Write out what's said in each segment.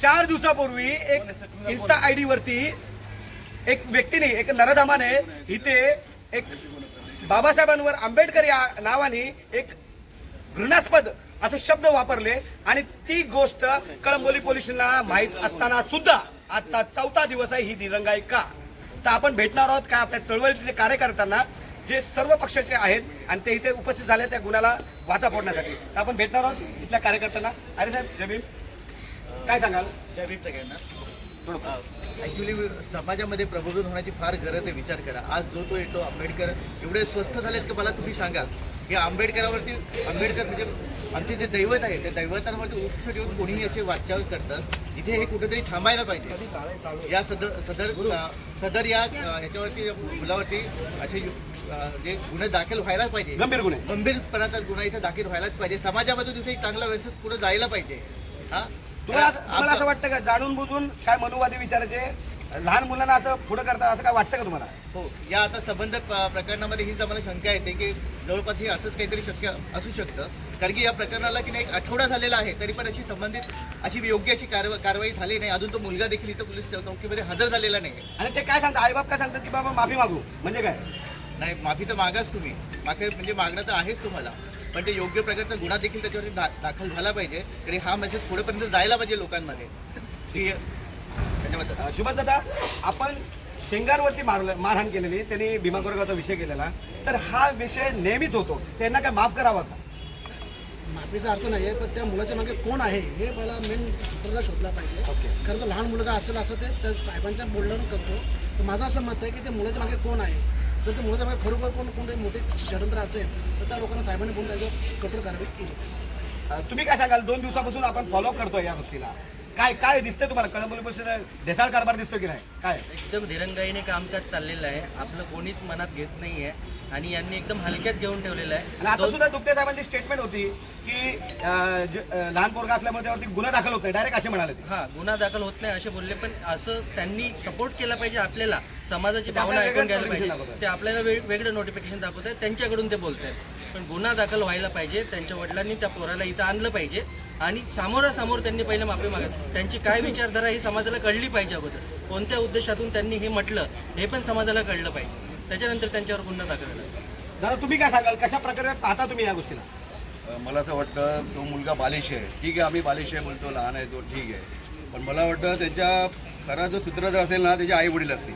चार दिवसापूर्वी एक इन्स्टा आय डी वरती एक व्यक्तीने एक नरधामाने इथे एक बाबासाहेबांवर आंबेडकर या नावाने एक घृणास्पद असे शब्द वापरले आणि ती गोष्ट कळंबोली पोलिसांना माहीत असताना सुद्धा आजचा चौथा दिवस आहे ही दिरंगाई का तर आपण भेटणार आहोत का आपल्या चळवळीतले कार्यकर्त्यांना जे सर्व पक्षाचे आहेत आणि ते इथे उपस्थित झाले त्या गुन्ह्याला वाचा फोडण्यासाठी. तर आपण भेटणार आहोत इथल्या कार्यकर्त्यांना. अरे साहेब जमीन. काय सांगाल? जय भीम सगळ्यांना. ऍक्च्युली समाजामध्ये प्रबोधन होण्याची फार गरज आहे विचार करा. आज जो तो येतो आंबेडकर एवढे स्वस्थ झालेत की मला तुम्ही सांगा. की आंबेडकरावरती आंबेडकर म्हणजे आमचे जे दैवत आहे त्या दैवतांवरती उपसट येऊन कोणीही असे वाचाव करतात. इथे हे कुठेतरी थांबायला पाहिजे. या सदर सदर सदर या ह्याच्यावरती मुलावरती असे जे गुन्हे दाखल व्हायलाच पाहिजे. गंभीर गुन्हे. गंभीरपणाचा गुन्हा इथे दाखल व्हायलाच पाहिजे. समाजामधून इथे एक चांगला व्यवस्थित पुढे जायला पाहिजे. हा? तुम्हाला असं- तुम्हाला असं वाटतं का? जाणून बुजून काय मनुवादी विचाराचे लहान मुलांना असं पुढे करतात असं काय वाटतं का तुम्हाला? हो या आता संबंध प- प्रकरणामध्ये हीच आम्हाला शंका येते की जवळपास हे असंच काहीतरी शक्य असू शकतं. कारण की या प्रकरणाला की नाही एक आठवडा झालेला आहे तरी पण अशी संबंधित अशी योग्य अशी कारवा- कारवाई झाली नाही. अजून तो मुलगा देखील इथं पोलीस चौकीमध्ये हजर झालेला नाही. आणि ते काय सांगतात आईबाप काय सांगतात की बाबा माफी मागू. म्हणजे काय? नाही माफी तर मागाच तुम्ही. माफी म्हणजे मागणं तर आहेच तुम्हाला. पण ते योग्य प्रकारचा गुन्हा देखील त्याच्यावरती दा दाखल झाला पाहिजे. आणि हा मेसेज पुढेपर्यंत जायला पाहिजे लोकांमध्ये. की धन्यवाद अं, सुभाष दादा आपण शेंगारवरती मारलं मारहाण केलेली त्यांनी भीमा कोरेगावचा विषय केलेला. तर हा विषय नेहमीच होतो. त्यांना काय माफ करावा का? माफीचा अर्थ नाही आहे पण त्या मुलाच्या मागे कोण आहे हे मला मेन सूत्रधार शोधला पाहिजे. ओके. कारण तो लहान मुलगा असेल असं ते साहेबांच्या बोलण्यावरून करतो तर माझं असं मत आहे की त्या मुलाच्या मागे कोण आहे जर ते मुलाच्या खरोखर कोण कोणते मोठे षडयंत्र असेल तर त्या लोकांना साहेबांनी बोलून त्याच्यावर कठोर कारवाई केली. तुम्ही काय सांगाल? दोन दिवसापासून आपण फॉलो करतो या गोष्टीला. काय काय दिसतंय तुम्हाला? कळंबोली परिषद ढेसाळ कारभार दिसतो की नाही? काय? एकदम दिरंगाईने कामकाज चाललेलं आहे. आपलं कोणीच मनात घेत नाही आहे आणि यांनी एकदम हलक्यात घेऊन ठेवलेलं आणि आहे आता सुद्धा दुप्ते साहेबांची स्टेटमेंट होती की अं, जे- अं, लहान पोरगा असल्यामुळे त्यावरती गुन्हा दाखल होत नाही. डायरेक्ट असे म्हणाले ते. हा गुन्हा दाखल होत नाही असे बोलले पण असं त्यांनी सपोर्ट केला पाहिजे आपल्याला. समाजाची भावना आपल्याला ऐकून घ्यायला पाहिजे. दाखवतात. ते आपल्याला वेग- वेगळं नोटिफिकेशन दाखवत आहेत त्यांच्याकडून ते बोलत आहेत पण गुन्हा दाखल व्हायला पाहिजे. त्यांच्या वडिलांनी त्या पोराला इथं आणलं पाहिजे. आणि समोरासमोर त्यांनी पहिले माफी मागत. त्यांची काय विचारधारा ही समाजाला कळली पाहिजे अगोदर. कोणत्या उद्देशातून त्यांनी हे म्हटलं हे पण समाजाला कळलं पाहिजे. त्याच्यानंतर त्यांच्यावर गुन्हा दाखल झाला. दादा तुम्ही काय सांगाल? कशा प्रकारे पाहता तुम्ही या गोष्टीला? मला असं वाटतं तो मुलगा बालिश आहे. ठीक आहे आम्ही बालिश आहे बोलतो लहान आहे तो ठीक आहे. पण मला वाटतं त्याच्या खरा जो सूत्र जर असेल ना त्याचे आई वडील असतील.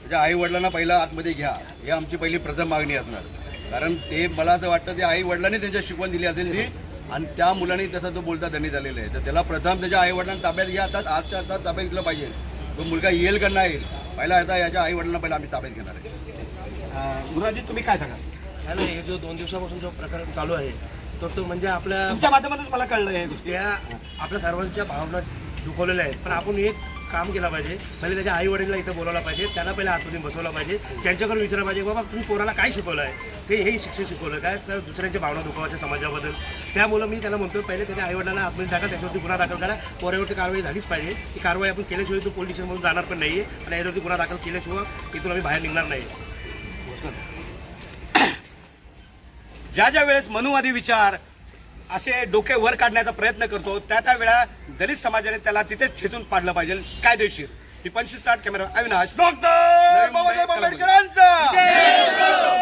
त्याच्या आई वडिलांना पहिला आतमध्ये घ्या. ही आमची पहिली प्रथम मागणी असणार. कारण ते मला असं वाटतं ते आई वडिलांनी त्यांच्या शिकवण दिली असेल ती. आणि त्या मुलांनी तसा तो बोलता त्यांनी झालेला आहे. तर त्याला प्रथम त्याच्या आई वडिलांना ताब्यात घ्या. आता आजच्या आता ताब्यात घेतलं पाहिजे. तो मुलगा येईल का नाही येईल? पहिला आता याच्या आई वडिलांना पहिला आम्ही ताब्यात घेणार आहे. गुरुजी तुम्ही काय सांगाल? हा नाही हे जो दोन दिवसापासून जो प्रकार चालू आहे तर तो म्हणजे आपल्या तुमच्या माध्यमातून मला कळलं हे गोष्टी. त्या आपल्या सर्वांच्या भावना दुखवलेल्या आहेत. पण आपण एक काम केला पाहिजे. पहिले त्याच्या आई वडीलला इथं बोलायला पाहिजे त्यांना पहिले आतमध्ये बसवलं पाहिजे त्यांच्याकडून विचारलं पाहिजे बाबा तुम्ही पोराला काय शिकवलं आहे ते हे शिक्षण शिकवलं काय? तर दुसऱ्यांच्या भावना दुखावायच्या समाजाबद्दल. त्यामुळं मी त्यांना म्हणतो पहिले त्याच्या आई वडिलांना आतमध्ये टाका त्याच्यावरती गुन्हा दाखल करा. पोऱ्यावरती कारवाई झालीच पाहिजे. ती कारवाई आपण केल्याशिवाय तो पोलीस स्टेशनमधून जाणार पण नाही आहे आणि याच्यावरती गुन्हा दाखल केल्याशिवाय इथून आम्ही बाहेर निघणार नाही. ज्या ज्या वेळेस मनुवादी विचार असे डोके वर काढण्याचा प्रयत्न करतो. त्या त्या वेळा दलित समाजाने त्याला तिथेच खेचून पाडलं पाहिजे. कायदेशीर. ही पंचवीस साठ कॅमेरा अविनाश. डॉक्टर बाबासाहेब आंबेडकरांचा.